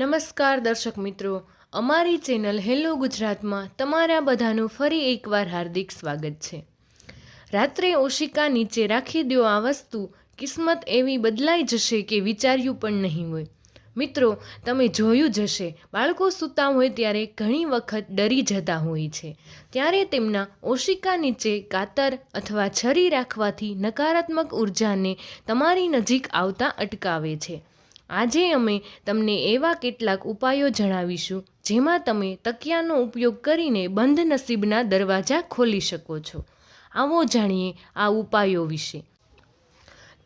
નમસ્કાર દર્શક મિત્રો. અમારી ચેનલ હેલો ગુજરાતમાં તમારા બધાનું ફરી એકવાર હાર્દિક સ્વાગત છે. રાત્રે ઓશિકા નીચે રાખી દો આ વસ્તુ, કિસ્મત એવી બદલાઈ જશે કે વિચાર્યું પણ નહીં હોય. મિત્રો, તમે જોયું જ હશે, બાળકો સૂતા હોય ત્યારે ઘણી વખત ડરી જતા હોય છે. ત્યારે તેમના ઓશિકા નીચે કાતર અથવા છરી રાખવાથી નકારાત્મક ઉર્જાને તમારી નજીક આવતા અટકાવે છે. આજે અમે તમને એવા કેટલાક ઉપાયો જણાવીશું, જેમાં તમે તકિયાનો ઉપયોગ કરીને બંધ નસીબના દરવાજા ખોલી શકો છો. આવો જાણીએ આ ઉપાયો વિશે.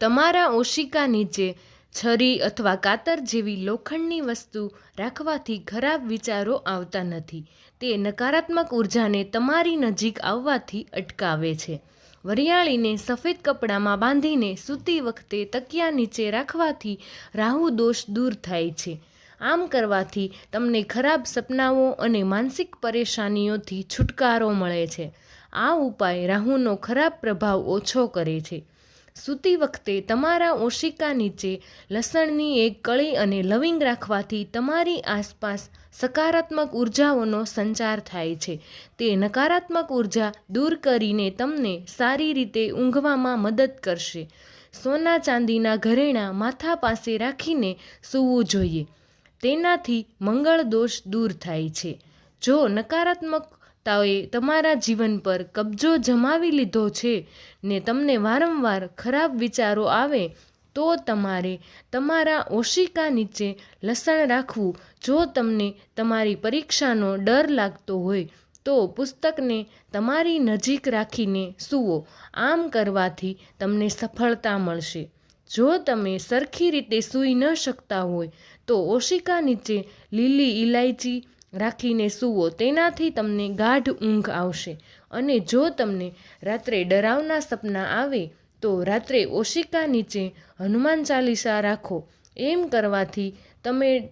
તમારા ઓશિકા નીચે છરી અથવા કાતર જેવી લોખંડની વસ્તુ રાખવાથી ખરાબ વિચારો આવતા નથી. તે નકારાત્મક ઉર્જાને તમારી નજીક આવવાથી અટકાવે છે. વરિયાળીને સફેદ કપડામાં બાંધીને સૂતી વખતે તકિયા નીચે રાખવાથી રાહુ દોષ દૂર થાય છે. આમ કરવાથી તમને ખરાબ સપનાઓ અને માનસિક પરેશાનીઓથી છુટકારો મળે છે. આ ઉપાય રાહુનો ખરાબ પ્રભાવ ઓછો કરે છે. સૂતી વખતે તમારા ઓશિકા નીચે લસણની એક કળી અને લવિંગ રાખવાથી તમારી આસપાસ સકારાત્મક ઉર્જાઓનો સંચાર થાય છે. તે નકારાત્મક ઊર્જા દૂર કરીને તમને સારી રીતે ઊંઘવામાં મદદ કરશે. સોના ચાંદીના ઘરેણાં માથા પાસે રાખીને સૂવું જોઈએ. તેનાથી મંગળ દોષ દૂર થાય છે. જો નકારાત્મકતાએ તમારા જીવન પર કબજો જમાવી લીધો છે ને તમને વારંવાર ખરાબ વિચારો આવે, તો તમારે તમારા ઓશિકા નીચે લસણ રાખવું. જો તમને તમારી પરીક્ષાનો ડર લાગતો હોય, તો પુસ્તકને તમારી નજીક રાખીને સૂવો. આમ કરવાથી તમને સફળતા મળશે. જો તમે સરખી રીતે સૂઈ ન શકતા હોય, તો ઓશિકા નીચે લીલી ઇલાયચી રાખીને સૂવો. તેનાથી તમને ગાઢ ઊંઘ આવશે. અને જો તમને રાત્રે ડરાવના સપના આવે, તો રાત્રે ઓશિકા નીચે હનુમાન ચાલીસા રાખો. એમ કરવાથી તમે